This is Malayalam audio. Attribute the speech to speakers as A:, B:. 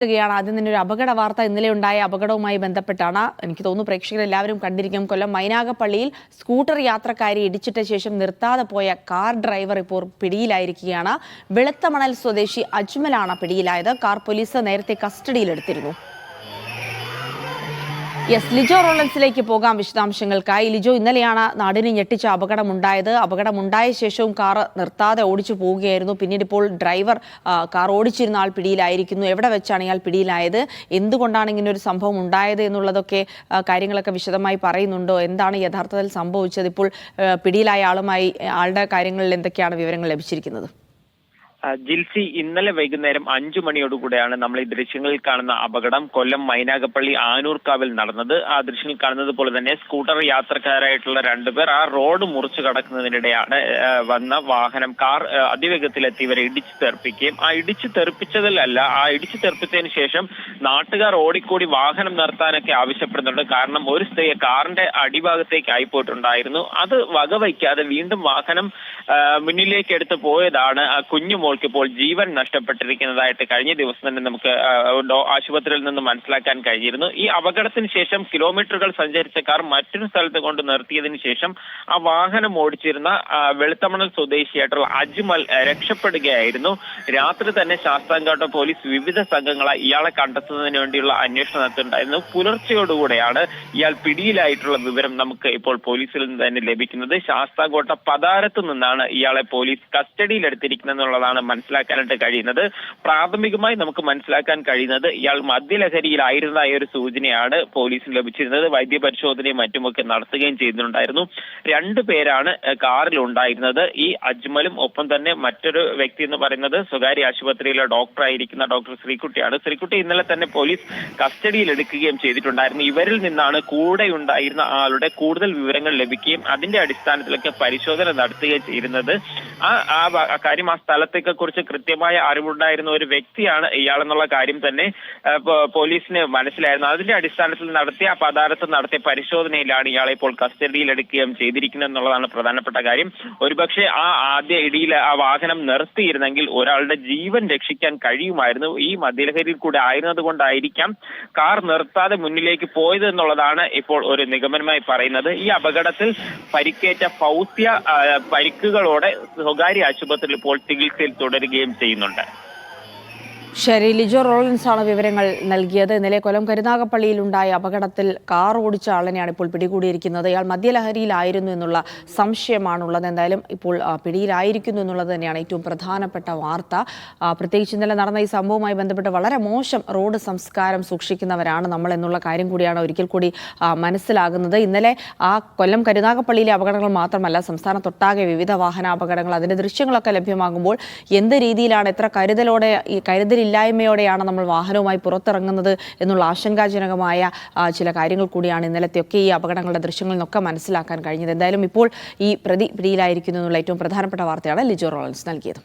A: ാണ് ആദ്യം തന്നെ ഒരു അപകട വാർത്ത ഇന്നലെ ഉണ്ടായ അപകടവുമായി ബന്ധപ്പെട്ടാണ്. എനിക്ക് തോന്നുന്നു പ്രേക്ഷകർ എല്ലാവരും കണ്ടിരിക്കും. കൊല്ലം മൈനാഗപ്പള്ളിയിൽ സ്കൂട്ടർ യാത്രക്കാരെ ഇടിച്ചിട്ട ശേഷം നിർത്താതെ പോയ കാർ ഡ്രൈവർ ഇപ്പോൾ പിടിയിലായിരിക്കുകയാണ്. വെളുത്തമണൽ സ്വദേശി അജ്മലാണ് പിടിയിലായത്. കാർ പോലീസ് നേരത്തെ കസ്റ്റഡിയിലെടുത്തിരുന്നു. യെസ് ലിജോ റോളൻസിലേക്ക് പോകാം വിശദാംശങ്ങൾക്കായി. ലിജോ ഇന്നലെയാണ് നാടിന് ഞെട്ടിച്ച അപകടമുണ്ടായത്. അപകടമുണ്ടായ ശേഷവും കാർ നിർത്താതെ ഓടിച്ചു പോവുകയായിരുന്നു. പിന്നീട് ഇപ്പോൾ ഡ്രൈവർ കാർ ഓടിച്ചിരുന്ന ആൾ പിടിയിലായിരിക്കുന്നു. എവിടെ വെച്ചാണ് ഇയാൾ പിടിയിലായത്? എന്തുകൊണ്ടാണ് ഇങ്ങനെ ഒരു സംഭവം ഉണ്ടായത് എന്നുള്ളതൊക്കെ കാര്യങ്ങളൊക്കെ വിശദമായി പറയുന്നുണ്ടോ? എന്താണ് യഥാർത്ഥത്തിൽ സംഭവിച്ചത്? ഇപ്പോൾ പിടിയിലായ ആളുമായി ആളുടെ കാര്യങ്ങളിൽ എന്തൊക്കെയാണ് വിവരങ്ങൾ ലഭിച്ചിരിക്കുന്നത്?
B: ജിൽസി ഇന്നലെ വൈകുന്നേരം അഞ്ചു മണിയോടുകൂടെയാണ് നമ്മൾ ഈ ദൃശ്യങ്ങളിൽ കാണുന്ന അപകടം കൊല്ലം മൈനാഗപ്പള്ളി ആനൂർക്കാവിൽ നടന്നത്. ആ ദൃശ്യങ്ങളിൽ കാണുന്നത് പോലെ തന്നെ സ്കൂട്ടർ യാത്രക്കാരായിട്ടുള്ള രണ്ടുപേർ ആ റോഡ് മുറിച്ചു കടക്കുന്നതിനിടെയാണ് വന്ന വാഹനം കാർ അതിവേഗത്തിലെത്തി ഇവരെ ഇടിച്ചു തെറിപ്പിക്കുകയും ആ ഇടിച്ചു തെറിപ്പിച്ചതിലല്ല ആ ഇടിച്ചു തെറിപ്പിച്ചതിന് ശേഷം നാട്ടുകാർ ഓടിക്കൂടി വാഹനം നിർത്താനൊക്കെ ആവശ്യപ്പെടുന്നുണ്ട്. കാരണം ഒരു സ്ത്രീയെ കാറിന്റെ അടിഭാഗത്തേക്ക് ആയിപ്പോയിട്ടുണ്ടായിരുന്നു. അത് വകവയ്ക്കാതെ വീണ്ടും വാഹനം മുന്നിലേക്ക് എടുത്ത് പോയതാണ് ആ കുഞ്ഞു മോൾക്ക് ഇപ്പോൾ ജീവൻ നഷ്ടപ്പെട്ടിരിക്കുന്നതായിട്ട് കഴിഞ്ഞ ദിവസം തന്നെ നമുക്ക് ആശുപത്രിയിൽ നിന്ന് മനസ്സിലാക്കാൻ കഴിഞ്ഞിരുന്നു. ഈ അപകടത്തിന് ശേഷം കിലോമീറ്ററുകൾ സഞ്ചരിച്ച കാർ മറ്റൊരു സ്ഥലത്ത് കൊണ്ട് നിർത്തിയതിനു ശേഷം ആ വാഹനം ഓടിച്ചിരുന്ന വെളുത്തമണൽ സ്വദേശിയായിട്ടുള്ള അജ്മൽ രക്ഷപ്പെടുകയായിരുന്നു. രാത്രി തന്നെ ശാസ്താംകോട്ട പോലീസ് വിവിധ സംഘങ്ങളെ ഇയാളെ കണ്ടെത്തുന്നതിന് വേണ്ടിയുള്ള അന്വേഷണം നടത്തുന്നുണ്ടായിരുന്നു പുലർച്ചയോടുകൂടെയാണ് ഇയാൾ പിടിയിലായിട്ടുള്ള വിവരം നമുക്ക് ഇപ്പോൾ പോലീസിൽ നിന്ന് തന്നെ ലഭിക്കുന്നത്. ശാസ്താംകോട്ട പതാരത്ത് നിന്നാണ് ഇയാളെ പോലീസ് കസ്റ്റഡിയിലെടുത്തിരിക്കുന്നത് എന്നുള്ളതാണ് മനസ്സിലാക്കാനായിട്ട് കഴിയുന്നത്. പ്രാഥമികമായി നമുക്ക് മനസ്സിലാക്കാൻ കഴിയുന്നത് ഇയാൾ മദ്യലഹരിയിലായിരുന്നതായ ഒരു സൂചനയാണ് പോലീസിന് ലഭിച്ചിരുന്നത്. വൈദ്യപരിശോധനയും മറ്റുമൊക്കെ നടത്തുകയും ചെയ്യുന്നുണ്ടായിരുന്നു രണ്ടു പേരാണ് കാറിൽ ഉണ്ടായിരുന്നത് ഈ അജ്മലും ഒപ്പം തന്നെ മറ്റൊരു വ്യക്തി എന്ന് പറയുന്നത് സ്വകാര്യ ആശുപത്രിയിലെ ഡോക്ടറായിരിക്കുന്ന ഡോക്ടർ ശ്രീകുട്ടിയാണ്. ശ്രീകുട്ടി ഇന്നലെ തന്നെ പോലീസ് കസ്റ്റഡിയിൽ എടുക്കുകയും ചെയ്തിട്ടുണ്ടായിരുന്നു. ഇവരിൽ നിന്നാണ് കൂടെ ഉണ്ടായിരുന്ന ആളുടെ കൂടുതൽ വിവരങ്ങൾ ലഭിക്കുകയും അതിന്റെ അടിസ്ഥാനത്തിലൊക്കെ പരിശോധന നടത്തുകയും ചെയ്യുന്നത് ആ കാര്യം ആ സ്ഥലത്തേക്ക് കുറിച്ച് കൃത്യമായ അറിവുണ്ടായിരുന്ന ഒരു വ്യക്തിയാണ് ഇയാളെന്നുള്ള കാര്യം തന്നെ പോലീസിന് മനസ്സിലായിരുന്നു. അതിന്റെ അടിസ്ഥാനത്തിൽ നടത്തിയ പദാർത്ഥ നടത്തിയ പരിശോധനയിലാണ് ഇയാളെ ഇപ്പോൾ കസ്റ്റഡിയിലെടുക്കുകയും ചെയ്തിരിക്കുന്നത് എന്നുള്ളതാണ് പ്രധാനപ്പെട്ട കാര്യം. ഒരുപക്ഷെ ആ ആദ്യ ഇടിയിൽ ആ വാഹനം നിർത്തിയിരുന്നെങ്കിൽ ഒരാളുടെ ജീവൻ രക്ഷിക്കാൻ കഴിയുമായിരുന്നു. ഈ മദ്യലഹരിയിൽ കൂടെ ആയിരുന്നത് കൊണ്ടായിരിക്കാം കാർ നിർത്താതെ മുന്നിലേക്ക് പോയത് എന്നുള്ളതാണ് ഇപ്പോൾ ഒരു നിഗമനമായി പറയുന്നത്. ഈ അപകടത്തിൽ പരിക്കേറ്റ ഫൗസ്യ പരിക്കുകളോടെ സ്വകാര്യ ആശുപത്രിയിൽ ഇപ്പോൾ ചികിത്സയിൽ തുടരുകയും ചെയ്യുന്നുണ്ട്.
A: ശരി ലിജോ റോളൻസ് ആണ് വിവരങ്ങൾ നൽകിയത്. ഇന്നലെ കൊല്ലം കരുനാഗപ്പള്ളിയിലുണ്ടായ അപകടത്തിൽ കാർ ഓടിച്ച ആളിനെയാണ് ഇപ്പോൾ പിടികൂടിയിരിക്കുന്നത്. ഇയാൾ മദ്യലഹരിയിലായിരുന്നു എന്നുള്ള സംശയമാണുള്ളത്. എന്തായാലും ഇപ്പോൾ പിടിയിലായിരിക്കുന്നു എന്നുള്ളത് തന്നെയാണ് ഏറ്റവും പ്രധാനപ്പെട്ട വാർത്ത. പ്രത്യേകിച്ച് ഇന്നലെ നടന്ന ഈ സംഭവവുമായി ബന്ധപ്പെട്ട് വളരെ മോശം റോഡ് സംസ്കാരം സൂക്ഷിക്കുന്നവരാണ് നമ്മൾ എന്നുള്ള കാര്യം കൂടിയാണ് ഒരിക്കൽ കൂടി മനസ്സിലാകുന്നത്. ഇന്നലെ ആ കൊല്ലം കരുനാഗപ്പള്ളിയിലെ അപകടങ്ങൾ മാത്രമല്ല സംസ്ഥാനത്തൊട്ടാകെ വിവിധ വാഹനാപകടങ്ങൾ അതിന്റെ ദൃശ്യങ്ങളൊക്കെ ലഭ്യമാകുമ്പോൾ എന്ത് രീതിയിലാണ് എത്ര കരുതലോടെ ഈ കരുതലില്ലായ്മയോടെയാണ് നമ്മൾ വാഹനവുമായി പുറത്തിറങ്ങുന്നത് എന്നുള്ള ആശങ്കാജനകമായ ചില കാര്യങ്ങൾ കൂടിയാണ് ഇന്നലത്തെയൊക്കെ ഈ അപകടങ്ങളുടെ ദൃശ്യങ്ങളിൽ നിന്നൊക്കെ മനസ്സിലാക്കാൻ കഴിഞ്ഞത്. എന്തായാലും ഇപ്പോൾ ഈ പ്രതി പിടിയിലായിരിക്കുന്നു എന്നുള്ള ഏറ്റവും പ്രധാനപ്പെട്ട വാർത്തയാണ് ലിജോ റോളൻസ് നൽകിയത്.